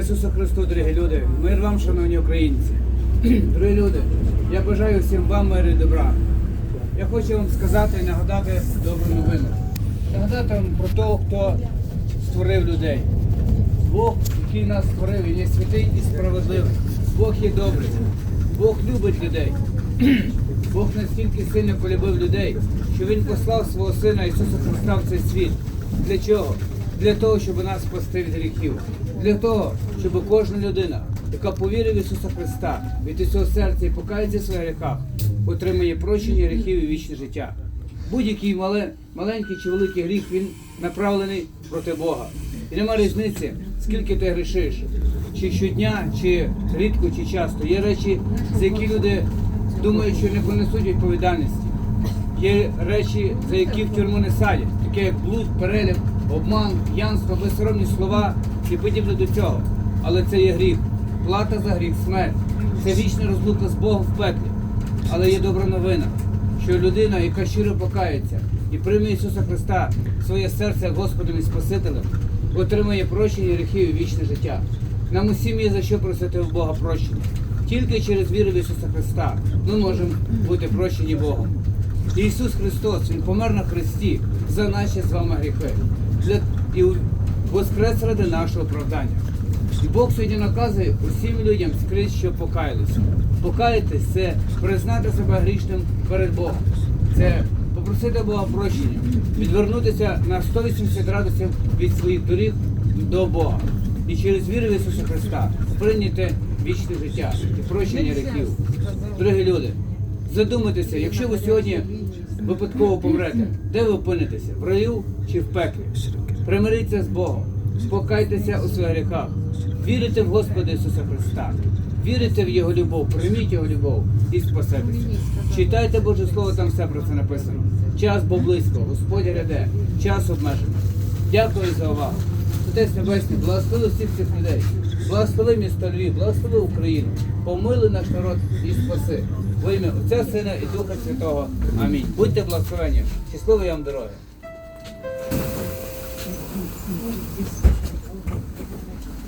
Ісусу Христу, дорогі люди, мир вам, шановні українці. Дорогі люди, я бажаю всім вам миру і добра. Я хочу вам сказати і нагадати добру новину. Нагадати вам про того, хто створив людей. Бог, який нас створив, він є святий і справедливий. Бог є добрий. Бог любить людей. Бог настільки сильно полюбив людей, що Він послав свого Сина Ісуса Христа в цей світ. Для чого? Для того, щоб нас спасти від гріхів. Для того, щоб кожна людина, яка повірить в Ісуса Христа від усього серця і покається в своїх гріхах, отримає прощення гріхів і вічне життя. Будь-який мале, маленький чи великий гріх він направлений проти Бога. І нема різниці, скільки ти грішиш, чи щодня, чи рідко, чи часто. Є речі, за які люди думають, що не понесуть відповідальності. Є речі, за які в тюрму не садять, таке як блуд, перелік, обман, п'янство, безсоромні слова і подібне до цього. Але це є гріх. Плата за гріх, смерть. Це вічна розлука з Богом в пеклі. Але є добра новина, що людина, яка щиро покається і прийме Ісуса Христа в своє серце Господом і Спасителем, отримає прощення гріхів і вічне життя. Нам усім є за що просити у Бога прощення. Тільки через віру в Ісуса Христа ми можемо бути прощені Богом. Ісус Христос, Він помер на Христі за наші з вами гріхи. Для, і воскрес ради нашого оправдання. І Бог сьогодні наказує усім людям скрізь, що покаялися. Покаятись це признати себе грішним перед Богом. Це попросити Бога прощення, відвернутися на 180 градусів від своїх доріг до Бога. І через віру в Ісуса Христа прийняти вічне життя і прощення гріхів. Дорогі люди, задумайтеся, якщо ви сьогодні випадково помрете, де ви опинитеся? В раю чи в пеклі? Примиріться з Богом, покайтеся у своїх гріхах, вірите в Господа Ісуса Христа, вірите в Його любов, прийміть Його любов і спасетеся. Читайте Боже Слово, там все про це написано. Час бо близько, Господь ряде, час обмежений. Дякую за увагу. Отець Небесний, благослови всіх цих людей, благослови місто Львів, благослови Україну, помили наш народ і спаси. Во ім'я Отця, Сина і Духа Святого. Амінь. Будьте благословені. Щасливої вам дороги. Может, здесь...